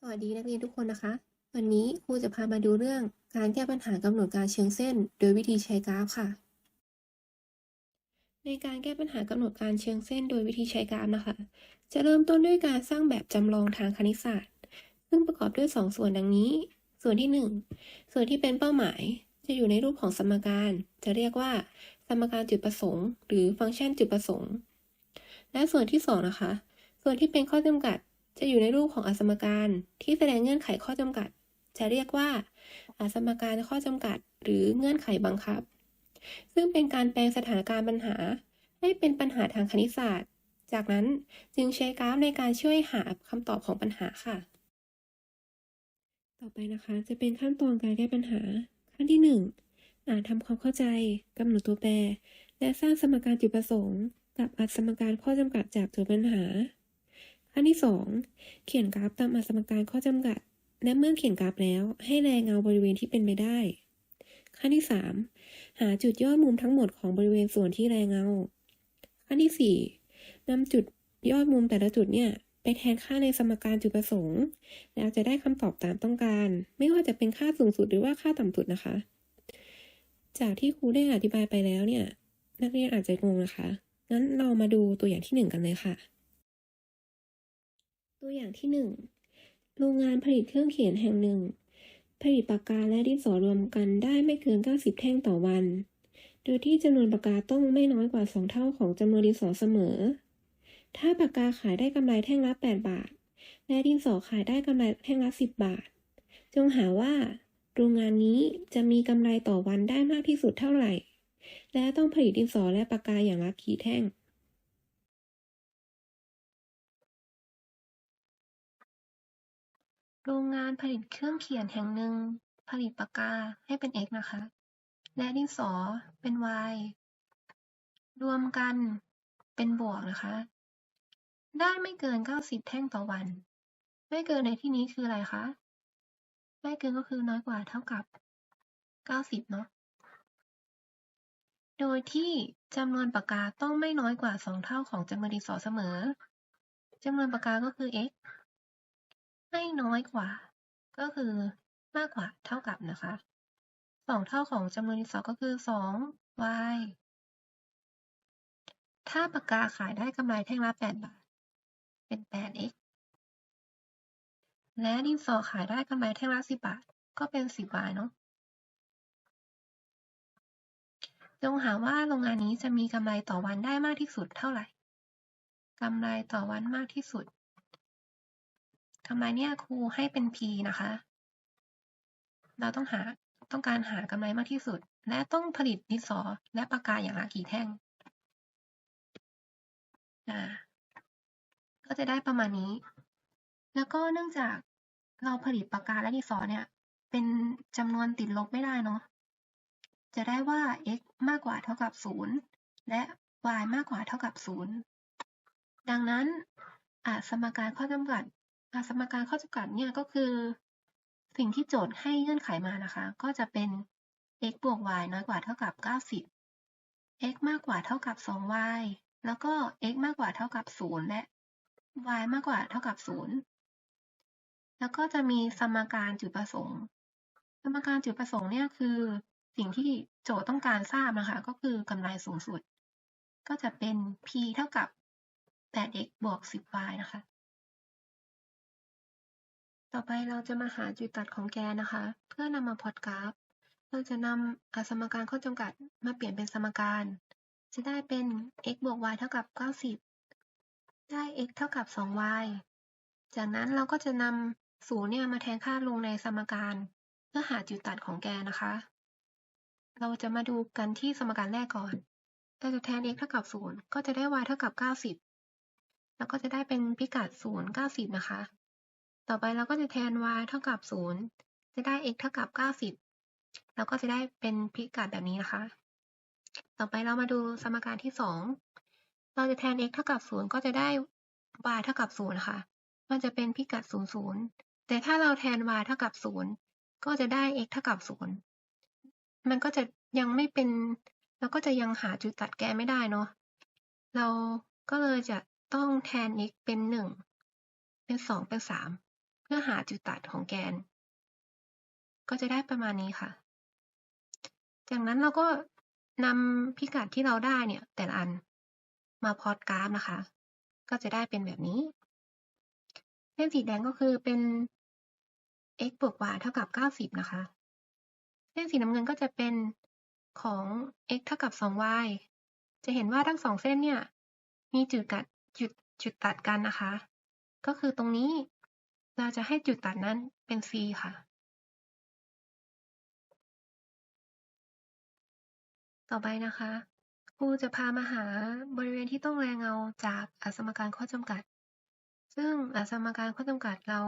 สวัสดีนักเรียนทุกคนนะคะ วันนี้ครูจะพามาดูเรื่องการแก้ปัญหากำหนดการเชิงเส้น โดยวิธีใช้กราฟค่ะ ในการแก้ปัญหากำหนดการเชิงเส้น โดยวิธีใช้กราฟนะคะ จะเริ่มต้นด้วยการสร้างแบบจำลองทางคณิตศาสตร์ ซึ่งประกอบด้วย 2 ส่วนดังนี้ ส่วนที่ 1 ส่วนที่เป็นเป้าหมาย จะอยู่ในรูปของสมการ จะเรียกว่า สมการจุดประสงค์ หรือฟังก์ชันจุดประสงค์ และส่วนที่2นะคะ ส่วนที่เป็นข้อจำกัด จะอยู่ในรูปของอสมการที่แสดงเงื่อนไขข้อจำกัด จะเรียกว่าอสมการข้อจำกัด หรือเงื่อนไขบังคับ ซึ่งเป็นการแปลงสถานการณ์ปัญหา ให้เป็นปัญหาทางคณิตศาสตร์ จากนั้นจึงใช้กราฟในการช่วยหาคำตอบของปัญหาค่ะ ต่อไปนะคะจะเป็นขั้นตอนการแก้ปัญหา ขั้นที่ 1 อ่านทำความเข้าใจกำหนดตัวแปร และสร้างสมการจุดประสงค์ กับอัสมการข้อจำกัดจากโจทย์ปัญหา ขั้นที่ 2 เขียนกราฟตามอัสมการข้อจำกัด และเมื่อเขียนกราฟแล้ว ให้แรงเงาบริเวณที่เป็นไปได้ ขั้นที่ 3 หาจุดยอดมุมทั้งหมดของบริเวณส่วนที่แรงเงา ขั้นที่ 4นำจุดยอดมุมแต่ละจุดเนี่ยไปแทนค่าในสมการจุดประสงค์ แล้วจะได้คำตอบตามต้องการ ไม่ว่าจะเป็นค่าสูงสุดหรือว่าค่าต่ำสุดนะคะ จากที่ครูได้อธิบายไปแล้วเนี่ย นักเรียนอาจจะงงนะคะ งั้นเรามาดูตัวอย่างที่หนึ่งกันเลยค่ะ ตัวอย่างที่หนึ่งโรงงานผลิตเครื่องเขียนแห่งหนึ่ง ผลิตปากกาและดินสอรวมกันได้ไม่เกิน 90 แท่งต่อวัน โดยที่จำนวนปากกาต้องไม่น้อยกว่า 2 เท่าของจำนวนดินสอเสมอ ถ้าปากกาขายได้กำไรแท่งละ 8 บาท และดินสอขายได้กำไรแท่งละ 10 บาท จงหาว่า โรงงานนี้จะมีกำไรต่อวันได้มากที่สุดเท่าไหร่ และต้องผลิตดินสอและปากกาอย่างละกี่แท่ง โรงงานผลิตเครื่องเขียนแห่งหนึ่งผลิตปากกาให้เป็น x นะคะ และดินสอเป็น y รวมกันเป็นบวกนะคะ ได้ไม่เกิน 90 แท่งต่อวัน ไม่เกินในที่นี้คืออะไรคะ ไม่เกินก็คือน้อยกว่าเท่ากับ 90 เนาะ โดยที่จำนวนปากกาต้องไม่น้อยกว่า 2 เท่าของจำนวนดินสอเสมอจำนวนปากกาก็คือ x ไม่น้อยกว่า ก็คือมากกว่าเท่ากับนะคะสองเท่าของจำนวนดินสอก็คือสอง y ถ้าปากกาขายได้กำไรแท่งละแปดบาท เป็นแปด x และดินสอขายได้กำไรแท่งละสิบบาท ก็เป็นสิบ y เนาะจงหาว่าโรงงานนี้จะมีกำไรต่อวันได้มากที่สุดเท่าไหร่กำไรต่อวันมากที่สุด กำไรเนี่ยครูให้เป็น P นะคะ เราต้องหาต้องการหากำไรมากที่สุด และต้องผลิตดินสอและปากกาอย่างละกี่แท่งอ่าก็จะได้ประมาณนี้ แล้วก็เนื่องจากเราผลิตปากกาและดินสอเนี่ย เป็นจำนวนติดลบไม่ได้เนาะจะได้ว่า x มากกว่าเท่ากับ 0 และ y มากกว่าเท่ากับ 0 ดังนั้นอาสมการข้อจำกัด สมการข้อจำกัดเนี่ยก็คือ สิ่งที่โจทย์ให้เงื่อนไขมานะคะ ก็จะเป็น x บวก y น้อยกว่าเท่ากับ 90 x มากกว่าเท่ากับ 2y แล้วก็ x มากกว่าเท่ากับ 0 และ y มากกว่าเท่ากับ 0 แล้วก็จะมีสมการจุดประสงค์ สมการจุดประสงค์เนี่ยคือ สิ่งที่โจทย์ต้องการทราบนะคะ ก็คือกำไรสูงสุด ก็จะเป็น p เท่ากับ 8x บวก 10y นะคะ ต่อไปเราจะมาหาจุดตัดของแกนนะคะ เพื่อนำมาพอตกราฟ เราจะนำอสมการข้อจำกัดมาเปลี่ยนเป็นสมการ จะได้เป็น x บวก y เท่ากับ 90 ได้ x เท่ากับ 2y จากนั้นเราก็จะนำศูนย์เนี่ยมาแทนค่าลงในสมการ เพื่อหาจุดตัดของแกนนะคะ เราจะมาดูกันที่สมการแรกก่อน เราจะแทน x เท่ากับ 0 ก็จะได้ y เท่ากับ 90 แล้วก็จะได้เป็นพิกัด 0 90 นะคะ ต่อไปเราก็จะแทน y เท่ากับ 0 จะได้ x เท่ากับ 90 แล้วก็จะได้เป็นพิกัดแบบนี้นะคะ ต่อไปเรามาดูสมการที่ 2 เราจะแทน x เท่ากับ 0 ก็จะได้ y เท่ากับ 0 นะคะ มันจะเป็นพิกัด 0 0 แต่ถ้าเราแทน y เท่ากับ 0 ก็จะได้ x เท่ากับ 0 มันก็จะยังไม่เป็น เราก็จะยังหาจุดตัดแกนไม่ได้เนาะ เราก็เลยจะต้องแทน x เป็น 1 เป็น 2 เป็น 3 เพื่อหาจุดตัดของแกน ก็จะได้ประมาณนี้ค่ะ จากนั้นเราก็นำพิกัดที่เราได้เนี่ย แต่ละอันมาพอตกราฟนะคะ ก็จะได้เป็นแบบนี้ เส้นสีแดงก็คือเป็น x บวก y เท่ากับ 90 นะคะ เส้นสีน้ำเงินก็จะเป็นของ x เท่ากับ 2y จะเห็นว่าทั้งสองเส้นเนี่ย มีจุดกัดจุดจุดตัดกันนะคะ ก็คือตรงนี้ เราจะให้จุดตัดนั้นเป็น c ค่ะ ต่อไปนะคะครูจะพามาหาบริเวณที่ต้องแรงเงาจากอสมการข้อจำกัด ซึ่งอสมการข้อจำกัดเรา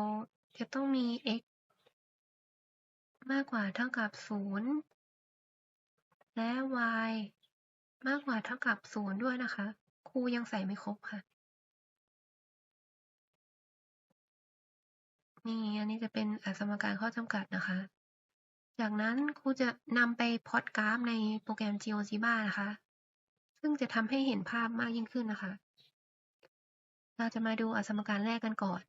จะต้องมี x มากกว่าเท่ากับ 0 และ y มากกว่าเท่ากับ 0 ด้วยนะคะ ครูยังใส่ไม่ครบค่ะ นี่อันนี้จะเป็นอสมการข้อจำกัดนะคะ จากนั้นครูจะนำไปพอตกราฟในโปรแกรม GeoGebra นะคะ ซึ่งจะทำให้เห็นภาพมากยิ่งขึ้นนะคะ เราจะมาดูอสมการแรกกันก่อน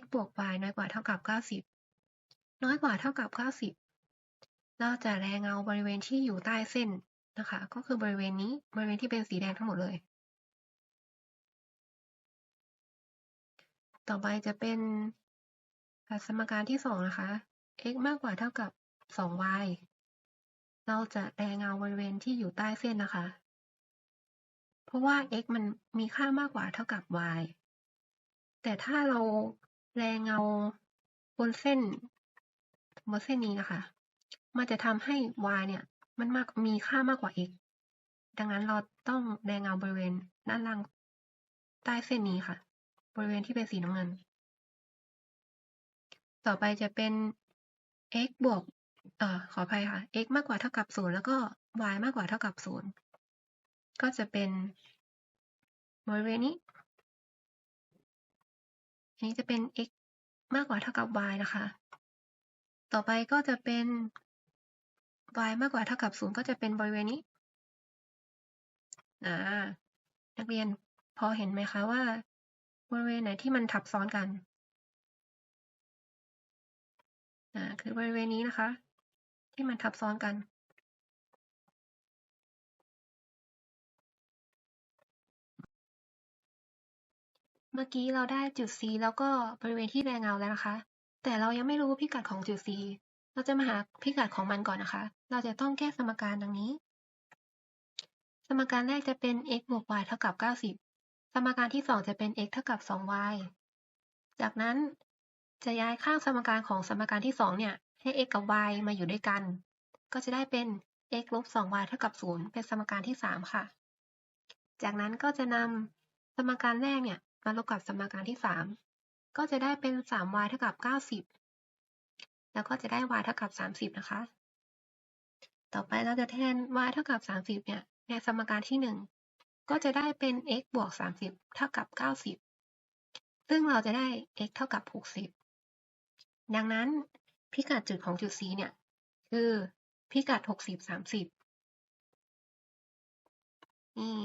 x บวก y น้อยกว่าเท่ากับ 90 น้อยกว่าเท่ากับ 90 เราจะแรงเงาบริเวณที่อยู่ใต้เส้นนะคะ ก็คือบริเวณนี้ บริเวณที่เป็นสีแดงทั้งหมดเลย ต่อไปจะเป็นสมการที่สองนะคะ x มากกว่าเท่ากับ 2y เราจะแรงเงาบริเวณที่อยู่ใต้เส้นนะคะ เพราะว่า x มันมีค่ามากกว่าเท่ากับ y แต่ถ้าเราแรงเงาบนเส้นบนเส้นนี้นะคะ มันจะทำให้ y เนี่ย มันมากมีค่ามากกว่า x ดังนั้นเราต้องแรงเงาบริเวณด้านล่างใต้เส้นนี้ค่ะ บริเวณที่เป็นสีน้ำเงิน ต่อไปจะเป็น x บวกเอ่อขออภัยค่ะ x มากกว่าเท่ากับ 0 แล้วก็ y มากกว่าเท่ากับ 0 ก็จะเป็นบริเวณนี้ อันนี้จะเป็น x มากกว่าเท่ากับ y นะคะ ต่อไปก็จะเป็น y มากกว่าเท่ากับ 0 ก็จะเป็นบริเวณนี้นักเรียนพอเห็นไหมคะว่า บริเวณไหนที่มันทับซ้อนกันอ่าคือบริเวณนี้นะคะ ที่มันทับซ้อนกัน เมื่อกี้เราได้จุด C แล้วก็บริเวณที่แรงเงาแล้วนะคะ แต่เรายังไม่รู้พิกัดของจุด C เราจะมาหาพิกัดของมันก่อนนะคะ เราจะต้องแก้สมการดังนี้ สมการแรกจะเป็น x บวก y เท่ากับ 90 สมการที่ 2 จะเป็น x เท่ากับ 2y จากนั้นจะย้ายข้างสมการของสมการที่ 2 เนี่ย ให้ x กับ y มาอยู่ด้วยกัน ก็จะได้เป็น x ลบ 2y เท่ากับ 0 เป็นสมการที่ 3 ค่ะ จากนั้นก็จะนำสมการแรกเนี่ยมาลบกับสมการที่ 3 ก็จะได้เป็น 3y เท่ากับ 90 แล้วก็จะได้ y เท่ากับ 30 นะคะ ต่อไปเราจะแทน y เท่ากับ 30 เนี่ย ในสมการที่1 ก็จะได้เป็น x บวก 30 เท่ากับ 90 ซึ่งเราจะได้ x เท่ากับ 60 ดังนั้นพิกัดจุดของจุด C เนี่ย คือพิกัด 60 30 นี่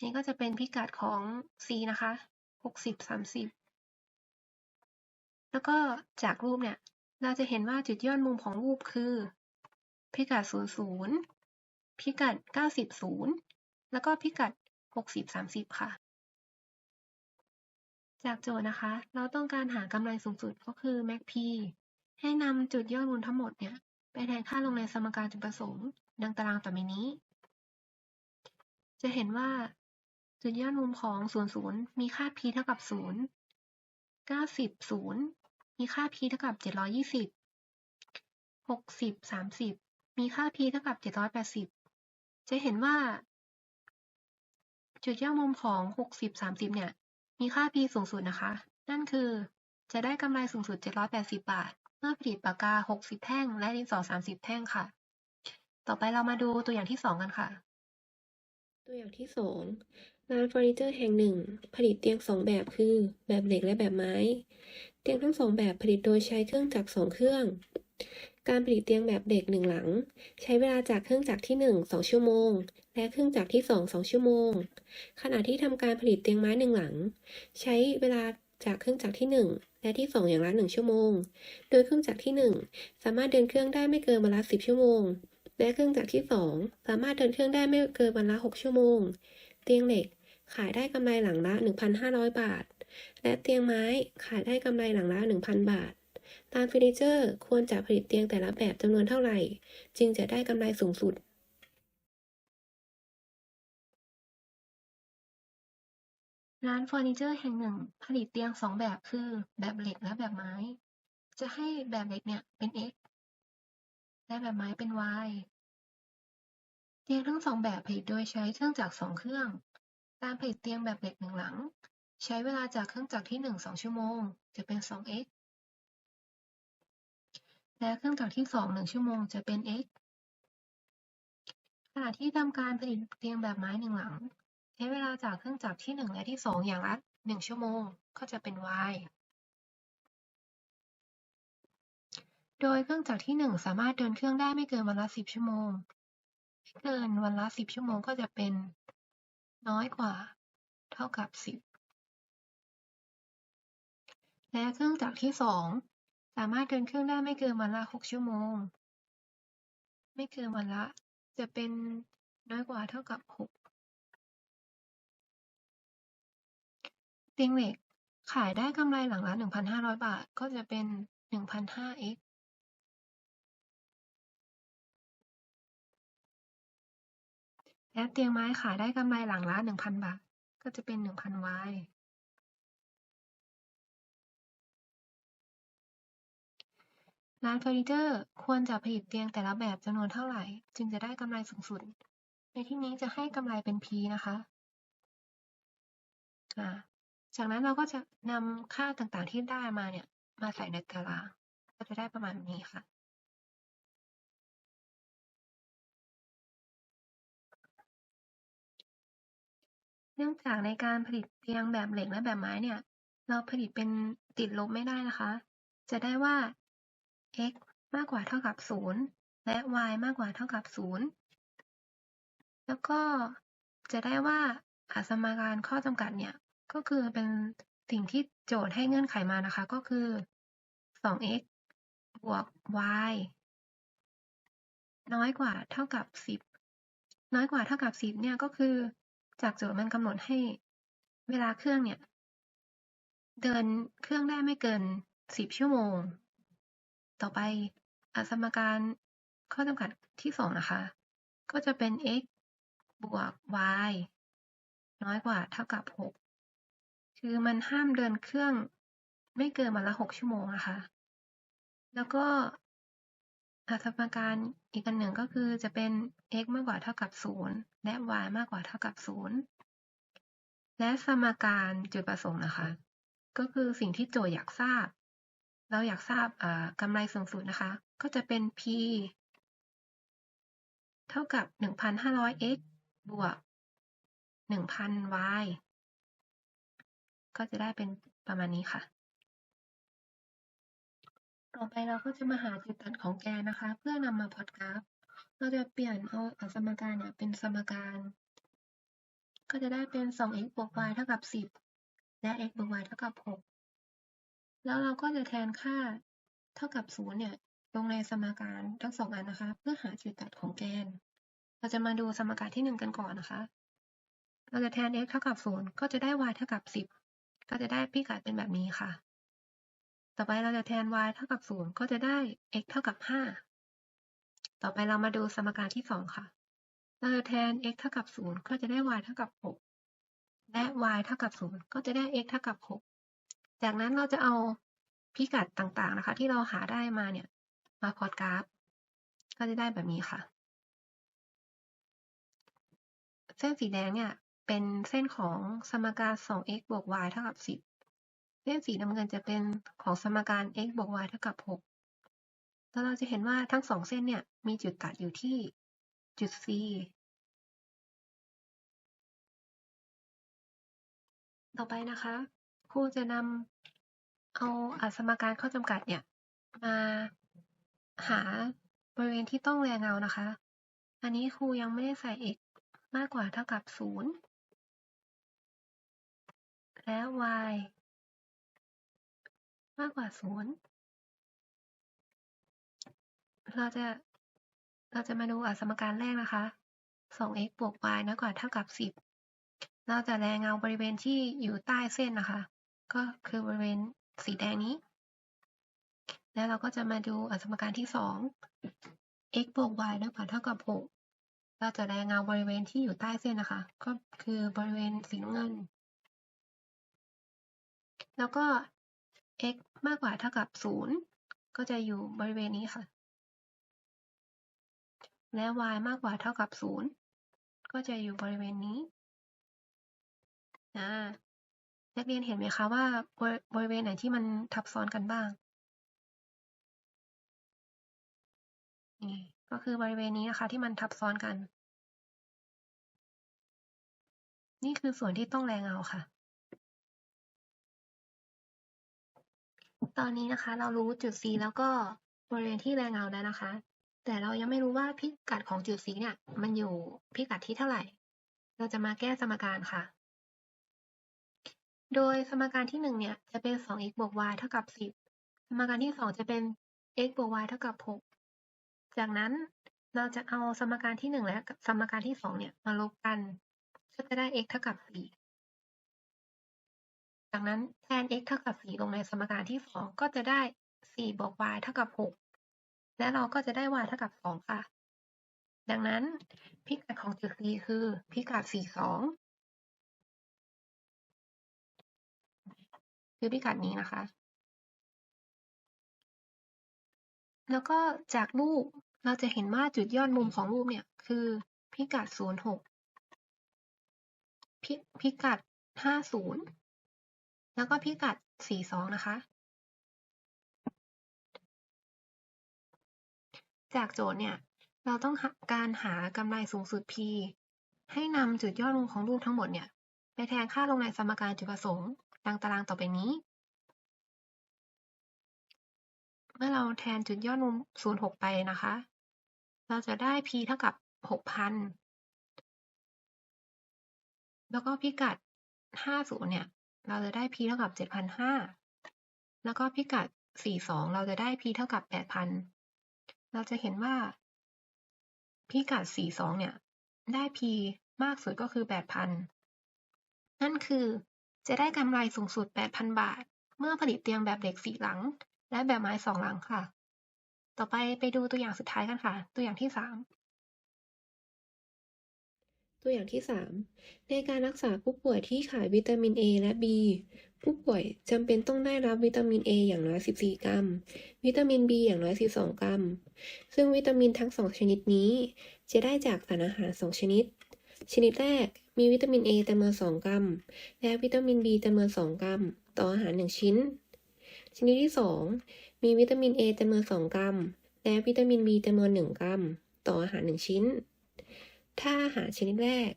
นี่ก็จะเป็นพิกัดของ C นะคะ 60 30 แล้วก็จากรูปเนี่ย เราจะเห็นว่าจุดยอดมุมของรูปคือ พิกัด 00 พิกัด 90 0 แล้วก็พิกัด 60 30 ค่ะ จากโจทย์นะคะ เราต้องการหากำไรสูงสุดก็คือ MACP ให้นำจุดยอดมุมทั้งหมดเนี่ย ไปแทนค่าลงในสมการจุดประสงค์ ดังตารางต่อไปนี้ จะเห็นว่าจุดยอดมุมของ 00 มีค่า p เท่ากับ 0 90 0 มีค่า p เท่ากับ 720 60 30 มีค่า p เท่ากับ 780 จะเห็นว่า จุดยอดมุมของ 60 30 เนี่ย มีค่า p สูงสุดนะคะ นั่นคือจะได้กำไรสูงสุด 780 บาท เมื่อผลิตปากกา 60 แท่ง และดินสอ 30 แท่งค่ะ ต่อไปเรามาดูตัวอย่างที่ 2 กันค่ะ ตัวอย่างที่ 2 ร้านเฟอร์นิเจอร์แห่งหนึ่ง ผลิตเตียงสองแบบคือ แบบเหล็กและแบบไม้ เตียงทั้งสองแบบผลิตโดยใช้เครื่องจักรสองเครื่อง การผลิตเตียงแบบเหล็กหนึ่งหลัง ใช้เวลาจากเครื่องจักรที่ 1 2 ชั่วโมง และเครื่องจักรที่ 2 2 ชั่วโมง ขณะที่ทำการผลิตเตียงไม้หนึ่งหลัง ใช้เวลาจากเครื่องจักรที่ 1 และที่ 2 อย่างละ 1 ชั่วโมง โดยเครื่องจักรที่ 1 สามารถเดินเครื่องได้ไม่เกินวันละ 10 ชั่วโมง และเครื่องจักรที่ 2 สามารถเดินเครื่องได้ไม่เกินวันละ 6 ชั่วโมง เตียงเหล็กขายได้กำไรหลังละ 1,500 บาท และเตียงไม้ขายได้กำไรหลังละ 1,000 บาท ร้านเฟอร์นิเจอร์ควรจะผลิตเตียงแต่ละแบบจำนวนเท่าไหร่ จึงจะได้กำไรสูงสุดร้านเฟอร์นิเจอร์แห่งหนึ่ง ผลิตเตียงสองแบบคือ แบบเหล็กและแบบไม้ จะให้แบบเหล็กเนี่ยเป็น x และแบบไม้เป็น y เตียงทั้งสองแบบผลิตโดยใช้เครื่องจักรสองเครื่อง การผลิตเตียงแบบเหล็กหนึ่งหลัง ใช้เวลาจากเครื่องจักรที่หนึ่งสองชั่วโมง จะเป็น 2x และเครื่องจักรที่สองหนึ่งชั่วโมงจะเป็น x ขณะที่ทำการผลิตเตียงแบบไม้หนึ่งหลัง ใช้เวลาจากเครื่องจักรที่ 1 และที่ 2 อย่างละ 1 ชั่วโมงก็จะเป็น y โดยเครื่องจักรที่ 1 สามารถเดินเครื่องได้ไม่เกินวันละ 10 ชั่วโมงไม่เกินวันละ 10 ชั่วโมงก็จะเป็น น้อยกว่า เท่ากับ 10 และเครื่องจักรที่ 2ามารถเดินเครื่องได้ไม่เกินวันละ6ชั่วโมง ไม่เกินวันละ จะเป็นน้อยกว่าเท่ากับ6เตียงเหล็กขายได้กำไรหลังละ1,500บาท ก็จะเป็น 1,500x และเตียงไม้ขายได้กำไรหลังละ1,000บาท ก็จะเป็น 1,000y ร้านเฟอร์นิเจอร์ ควรจะผลิตเตียงแต่ละแบบจำนวนเท่าไหร่ จึงจะได้กำไรสูงสุด ในที่นี้จะให้กำไรเป็น P นะคะจากนั้นเราก็จะนำค่าต่างๆที่ได้มาเนี่ย มาใส่ในตาราง ก็จะได้ประมาณนี้ค่ะ เนื่องจากในการผลิตเตียงแบบเหล็กและแบบไม้เนี่ย เราผลิตเป็นติดลบไม่ได้นะคะ จะได้ว่า x มากกว่าเท่ากับ 0 และ y มากกว่าเท่ากับ 0 แล้วก็จะได้ว่าอาสมการข้อจำกัดเนี่ย ก็คือเป็นสิ่งที่โจทย์ให้เงื่อนไขมานะคะ ก็คือ 2x บวก y น้อยกว่าเท่ากับ 10 น้อยกว่าเท่ากับ 10 เนี่ยก็คือจากโจทย์มันกำหนดให้เวลาเครื่องเนี่ย เดินเครื่องได้ไม่เกิน 10 ชั่วโมง ต่อไปอสมการข้อจำกัดที่สองนะคะ ก็จะเป็น x บวก y น้อยกว่าเท่ากับ 6 คือมันห้ามเดินเครื่องไม่เกินวันละ 6 ชั่วโมงนะคะ แล้วก็อสมการอีกอันหนึ่งก็คือจะเป็น x มากกว่าเท่ากับ 0 และ y มากกว่าเท่ากับ 0 และสมการจุดประสงค์นะคะ ก็คือสิ่งที่โจทย์อยากทราบ เราอยากทราบกำไรสูงสุดนะคะ ก็จะเป็น p เท่ากับ 1,500x บวก 1,000y ก็จะได้เป็นประมาณนี้ค่ะ ต่อไปเราก็จะมาหาจุดตัดของแกนนะคะ เพื่อนำมาพอตกราฟ เราจะเปลี่ยนเอาสมการเนี่ยเป็นสมการ ก็จะได้เป็น 2x บวก y เท่ากับ 10 และ x บวก y เท่ากับ 6 แล้วเราก็จะแทนค่าเท่ากับ0เนี่ยลงในสมการทั้งสองอันนะคะ เพื่อหาจุดตัดของแกน เราจะมาดูสมการที่ 1 กันก่อนนะคะ เราจะแทน x เท่ากับ 0 ก็จะได้ y เท่ากับ 10 ก็จะได้พิกัดเป็นแบบนี้ค่ะ ต่อไปเราจะแทน y เท่ากับ 0 ก็จะได้ x เท่ากับ 5 ต่อไปเรามาดูสมการที่ 2 ค่ะ เราจะแทน x เท่ากับ 0 ก็จะได้ y เท่ากับ 6 และ y เท่ากับ 0 ก็จะได้ x เท่ากับ 6 จากนั้นเราจะเอาพิกัดต่างๆนะคะ ที่เราหาได้มาเนี่ย มาพอตกราฟ ก็จะได้แบบนี้ค่ะ เส้นสีแดงเนี่ยเป็นเส้นของสมการ 2x บวก y เท่ากับ 10 เส้นสีน้ำเงินจะเป็นของสมการ x บวก y เท่ากับ 6 แล้วเราจะเห็นว่าทั้งสองเส้นเนี่ยมีจุดตัดอยู่ที่จุด C ต่อไปนะคะ ครูจะนำเอาอสมการข้อจำกัดเนี่ย มาหาบริเวณที่ต้องแรงเงานะคะ อันนี้ครูยังไม่ได้ใส่ x มากกว่าเท่ากับ 0 และ y มากกว่าศูนย์เราจะเราจะมาดูอสมการแรกนะคะ 2x บวก y น้อยกว่าเท่ากับ 10 เราจะแรงเงาบริเวณที่อยู่ใต้เส้นนะคะ ก็คือบริเวณสีแดงนี้ แล้วเราก็จะมาดูสมการที่ 2 x บวก y น้อยกว่าเท่ากับ 6 เราจะแรงเงาบริเวณที่อยู่ใต้เส้นนะคะ ก็คือบริเวณสีน้ำเงิน แล้วก็ x มากกว่าเท่ากับ 0 ก็จะอยู่บริเวณนี้ค่ะ และ y มากกว่าเท่ากับ 0 ก็จะอยู่บริเวณนี้อ่า นักเรียนเห็นไหมคะว่าบริเวณไหนที่มันทับซ้อนกันบ้างนี่ก็คือบริเวณนี้นะคะ ที่มันทับซ้อนกัน นี่คือส่วนที่ต้องแรงเงาค่ะ ตอนนี้นะคะ เรารู้จุด C แล้วก็บริเวณที่แรงเงาแล้วนะคะ แต่เรายังไม่รู้ว่าพิกัดของจุด C เนี่ย มันอยู่พิกัดที่เท่าไหร่ เราจะมาแก้สมการค่ะ โดยสมการที่1เนี่ยจะเป็น 2x บวก y เท่ากับ 10 สมการที่ 2 จะเป็น x บวก y เท่ากับ 6 จากนั้นเราจะเอาสมการที่ 1 และสมการที่ 2 เนี่ยมาลบกัน ก็จะได้ x เท่ากับ 4 จากนั้นแทน x เท่ากับ 4 ลงในสมการที่ 2 ก็จะได้ 4 บวก y เท่ากับ 6 และเราก็จะได้ y เท่ากับ 2 ค่ะ ดังนั้นพิกัดของจุด C คือพิกัด 42 คือพิกัดนี้นะคะ แล้วก็จากรูปเราจะเห็นว่าจุดยอดมุมของรูปเนี่ยคือพิกัด 06 พิพิกัด 50 แล้วก็พิกัด 42 นะคะ จากโจทย์เนี่ย เราต้องการหากำไรสูงสุด P ให้นำจุดยอดมุมของรูปทั้งหมดเนี่ย ไปแทนค่าลงในสมการจุดประสงค์ ดังตารางต่อไปนี้ เมื่อเราแทนจุดยอดมุม 06 ไปนะคะ เราจะได้ P เท่ากับ 6,000 แล้วก็พิกัด 50 เนี่ย เราจะได้ P เท่ากับ 7,500 แล้วก็พิกัด 42 เราจะได้ P เท่ากับ 8,000 เราจะเห็นว่าพิกัด 42 เนี่ย ได้ P มากสุดก็คือ 8,000 นั่นคือ จะได้กำไรสูงสุด 8,000 บาท เมื่อผลิตเตียงแบบเหล็ก 4 หลัง และแบบไม้ 2 หลังค่ะ ต่อไปไปดูตัวอย่างสุดท้ายกันค่ะ ตัวอย่างที่ 3 ตัวอย่างที่ 3 ในการรักษาผู้ป่วยที่ขาดวิตามิน A และ B ผู้ป่วยจำเป็นต้องได้รับวิตามิน A อย่างน้อย 14 กรัม วิตามิน B อย่างน้อย 12 กรัม ซึ่งวิตามินทั้ง 2 ชนิดนี้ จะได้จากสารอาหาร 2 ชนิด ชนิดแรกมีวิตามิน A จำนวน 2 กรัม และวิตามิน B จำนวน 2 กรัม ต่ออาหาร 1 ชิ้น ชนิดที่ 2 มีวิตามิน A จำนวน 2 กรัม และวิตามิน B จำนวน 1 กรัม ต่ออาหาร 1 ชิ้น ถ้าอาหารชนิดแรก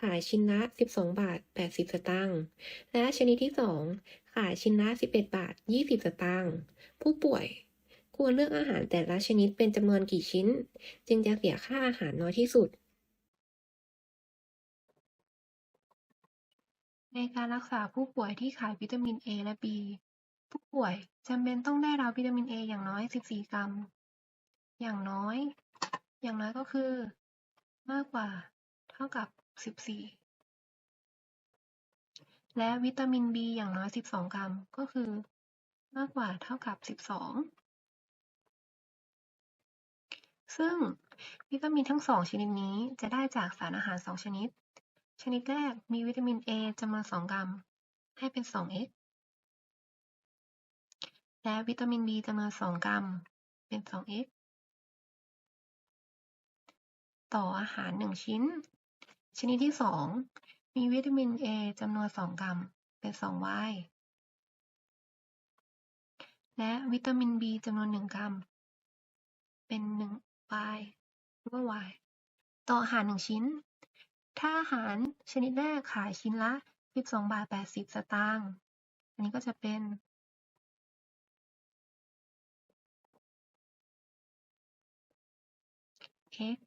ขายชิ้นละ 12 บาท 80 สตางค์ และชนิดที่ 2 ขายชิ้นละ 11 บาท 20 สตางค์ ผู้ป่วยควรเลือกอาหารแต่ละชนิดเป็นจำนวนกี่ชิ้น จึงจะเสียค่าอาหารน้อยที่สุด ในการรักษาผู้ป่วยที่ขาดวิตามิน A และ B ผู้ป่วยจำเป็นต้องได้รับวิตามิน A อย่างน้อย 14 กรัม อย่างน้อย อย่างน้อยก็คือ มากกว่า เท่ากับ 14 และวิตามิน B อย่างน้อย 12 กรัม ก็คือ มากกว่าเท่ากับ 12 ซึ่งวิตามินทั้ง2ชนิดนี้จะได้จากสารอาหาร2ชนิด ชนิดแรกมีวิตามิน A จำนวน 2 กรัม ให้เป็น 2x และวิตามิน B จำนวน 2 กรัม เป็น 2x ต่ออาหาร 1 ชิ้น ชนิดที่ 2 มีวิตามิน A จำนวน 2 กรัม เป็น 2y และวิตามิน B จำนวน 1 กรัม เป็น 1y หรือว่า y ต่ออาหาร 1 ชิ้น ถ้าอาหารชนิดแรกขายชิ้นละ 12 บาท 80 สตางค์ อันนี้ก็จะเป็น x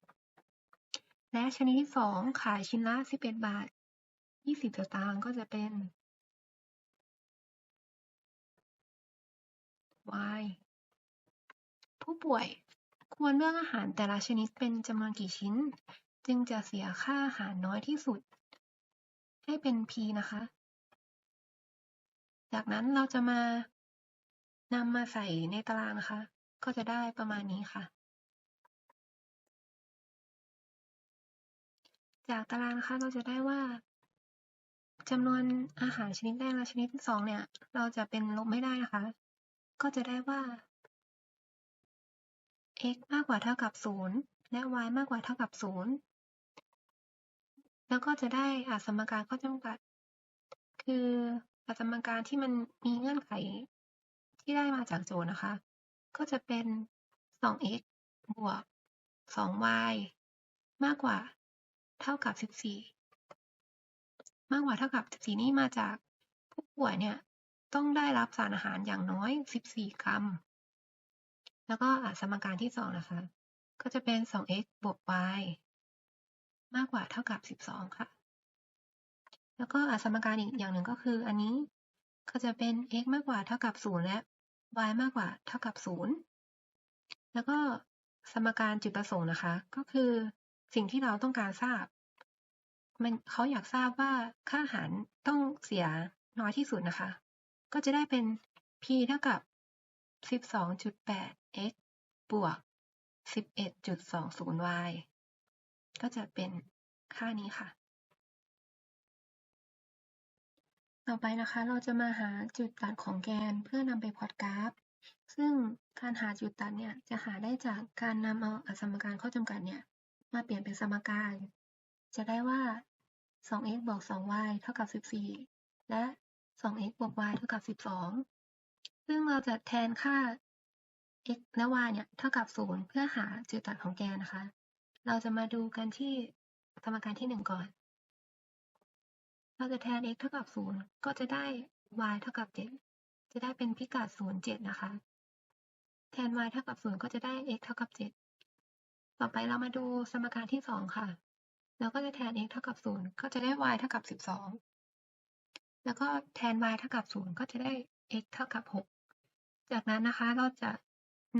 และชนิดที่ 2 ขายชิ้นละ 11 บาท 20 สตางค์ก็จะเป็น y ผู้ป่วยควรเลือกอาหารแต่ละชนิดเป็นจำนวนกี่ชิ้น จึงจะเสียค่าอาหารน้อยที่สุด ให้เป็น p นะคะ จากนั้นเราจะมานำมาใส่ในตารางนะคะ ก็จะได้ประมาณนี้ค่ะ จากตารางนะคะเราจะได้ว่าจำนวนอาหารชนิดแรกและชนิดที่สองเนี่ย เราจะเป็นลบไม่ได้นะคะ ก็จะได้ว่า x มากกว่าเท่ากับศูนย์และ y มากกว่าเท่ากับศูนย์ แล้วก็จะได้อาสมการข้อจำกัด คืออาสมการที่มันมีเงื่อนไขที่ได้มาจากโจทย์นะคะ ก็จะเป็น 2x บวก 2y มากกว่าเท่ากับ 14 มากกว่าเท่ากับ 14 นี่มาจากผู้ป่วยเนี่ยต้องได้รับสารอาหารอย่างน้อย 14 กรัม แล้วก็อาสมการที่ 2 นะคะ ก็จะเป็น 2x บวก y มากกว่าเท่ากับ 12 ค่ะ แล้วก็อสมการอีกอย่างหนึ่งก็คือ อันนี้ก็จะเป็น x มากกว่าเท่ากับ 0 และ y มากกว่าเท่ากับ 0 แล้วก็สมการจุดประสงค์นะคะ ก็คือสิ่งที่เราต้องการทราบ มันเขาอยากทราบว่าค่าอาหารต้องเสียน้อยที่สุดนะคะ ก็จะได้เป็น p เท่ากับ 12.8 x บวก 11.20 y ก็จะเป็นค่านี้ค่ะ ต่อไปนะคะเราจะมาหาจุดตัดของแกนเพื่อนำไปพอตกราฟ ซึ่งการหาจุดตัดเนี่ยจะหาได้จากการนำเอาอสมการข้อจำกัดเนี่ยมาเปลี่ยนเป็นสมการ จะได้ว่า 2x บวก 2y เท่ากับ 14 และ 2x บวก y เท่ากับ 12 ซึ่งเราจะแทนค่า x และ y เนี่ย เท่ากับ 0 เพื่อหาจุดตัดของแกนนะคะ เราจะมาดูกันที่สมการที่1ก่อน เราจะแทน x เท่ากับ0ก็จะได้ y เท่ากับ7จะได้เป็นพิกัด0 7นะคะ แทน y เท่ากับ0ก็จะได้ x เท่ากับ7ต่อไปเรามาดูสมการที่2ค่ะ เราก็จะแทน x เท่ากับ0ก็จะได้ y เท่ากับ12แล้วก็แทน y เท่ากับ0ก็จะได้ x เท่ากับ6จากนั้นนะคะเราจะ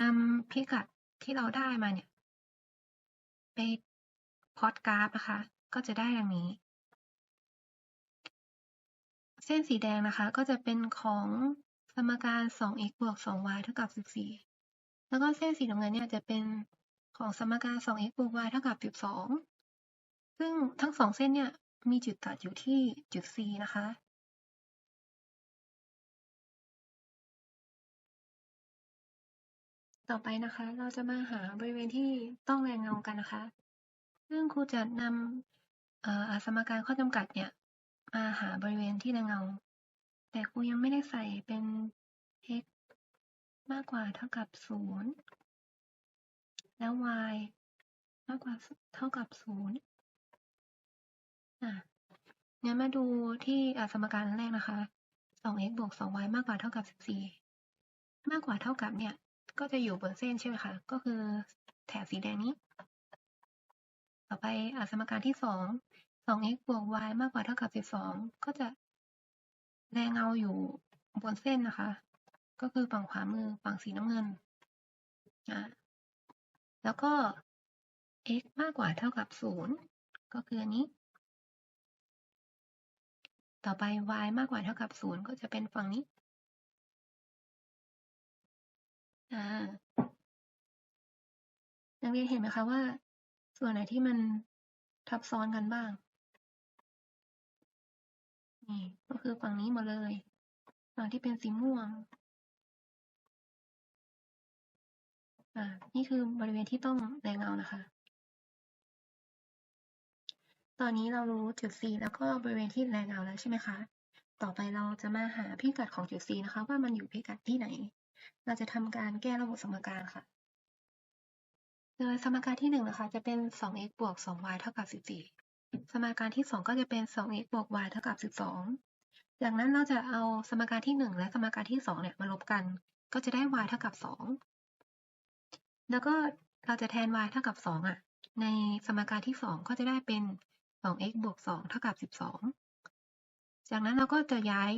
นำพิกัดที่เราได้มาเนี่ย ไปพอตกราฟนะคะ ก็จะได้ดังนี้ เส้นสีแดงนะคะ ก็จะเป็นของสมการ 2x บวก 2y เท่ากับ 14 แล้วก็เส้นสีน้ำเงินเนี่ยจะเป็นของสมการ 2x บวก y เท่ากับ 12 ซึ่งทั้งสองเส้นเนี่ยมีจุดตัดอยู่ที่จุด C นะคะ ต่อไปนะคะ เราจะมาหาบริเวณที่ต้องแรงเงากันนะคะ ซึ่งครูจะนำอสมการข้อจำกัดเนี่ยมาหาบริเวณที่แรงเงา แต่ครูยังไม่ได้ใส่เป็น x มากกว่าเท่ากับ 0 แล้ว y มากกว่าเท่ากับ 0อะงั้นมาดูที่อสมการแรกนะคะ 2x บวก 2y มากกว่าเท่ากับ 14 มากกว่าเท่ากับเนี่ย ก็จะอยู่บนเส้นใช่ไหมคะ ก็คือแถบสีแดงนี้ ต่อไปอสมการที่2 2x บวก y มากกว่าเท่ากับ12ก็จะแรงเงาอยู่บนเส้นนะคะ ก็คือฝั่งขวามือฝั่งสีน้ำเงินอะแล้วก็ x มากกว่าเท่ากับ0ก็คืออันนี้ ต่อไป y มากกว่าเท่ากับ0ก็จะเป็นฝั่งนี้ อ่า นักเรียนเห็นไหมคะว่า ส่วนไหนที่มันทับซ้อนกันบ้าง นี่ ก็คือฝั่งนี้หมดเลย ฝั่งที่เป็นสีม่วง อ่า นี่คือบริเวณที่ต้องแรงเงานะคะ ตอนนี้เรารู้จุด C แล้วก็บริเวณที่แรงเงาแล้วใช่ไหมคะ ต่อไปเราจะมาหาพิกัดของจุด C นะคะ ว่ามันอยู่พิกัดที่ไหน เราจะทำการแก้ระบบสมการค่ะ โดยสมการที่1นะคะจะเป็น 2x บวก 2y เท่ากับ 14 สมการที่ 2 ก็จะเป็น 2x บวก y เท่ากับ 12 จากนั้นเราจะเอาสมการที่ 1 และสมการที่ 2 เนี่ยมาลบกัน ก็จะได้ y เท่ากับ 2 แล้วก็เราจะแทน y เท่ากับ 2อะ ในสมการที่ 2 ก็จะได้เป็น 2x บวก 2 เท่ากับ 12 จากนั้นเราก็จะย้าย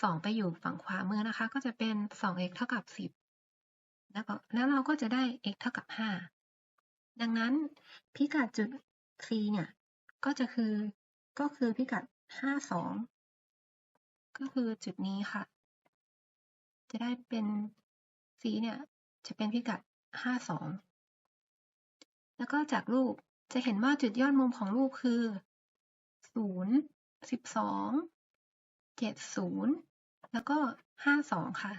2 ไปอยู่ฝั่งขวามือนะคะ ก็จะเป็น 2x เท่ากับ 10 แล้วแล้วเราก็จะได้ x เท่ากับ 5 ดังนั้นพิกัดจุด C เนี่ยก็จะคือก็คือพิกัด 52 ก็คือจุดนี้ค่ะ จะได้เป็น C เนี่ยจะเป็นพิกัด 52 แล้วก็จากรูปจะเห็นว่าจุดยอดมุมของรูปคือ 0 12 70แล้วก็52ค่ะ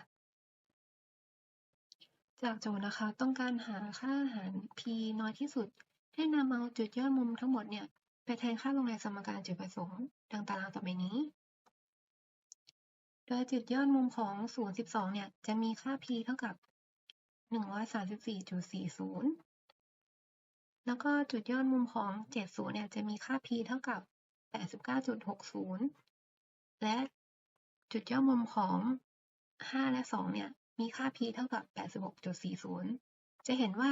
จากโจทย์นะคะต้องการหาค่าหาร p น้อยที่สุด ให้นำเอาจุดยอดมุมทั้งหมดเนี่ย ไปแทนค่าลงในสมการจุดประสงค์ดังตารางต่อไปนี้ โดยจุดยอดมุมของ 0 12 เนี่ย จะมีค่า p เท่ากับ 134.40 แล้วก็จุดยอดมุมของ 70 เนี่ย จะมีค่า p เท่ากับ 89.60 และจุดยอดมุมของ 5 และ 2 เนี่ย มีค่า p เท่ากับ 86.40 จะเห็นว่า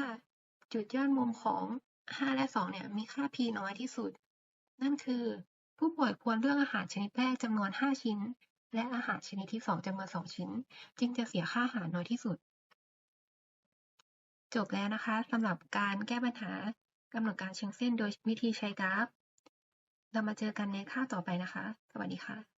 จุดยอดมุมของ 5 และ 2 เนี่ย มีค่า p น้อยที่สุด นั่นคือ ผู้ป่วยควรเลือกอาหารชนิดแรกจำนวน 5 ชิ้น และอาหารชนิดที่ 2จำนวน 2 ชิ้น จึงจะเสียค่าอาหารน้อยที่สุด จบแล้วนะคะสำหรับการแก้ปัญหากำหนดการเชิงเส้นโดยวิธีใช้กราฟ เรามาเจอกันในคาต่อไปนะคะ สวัสดีค่ะ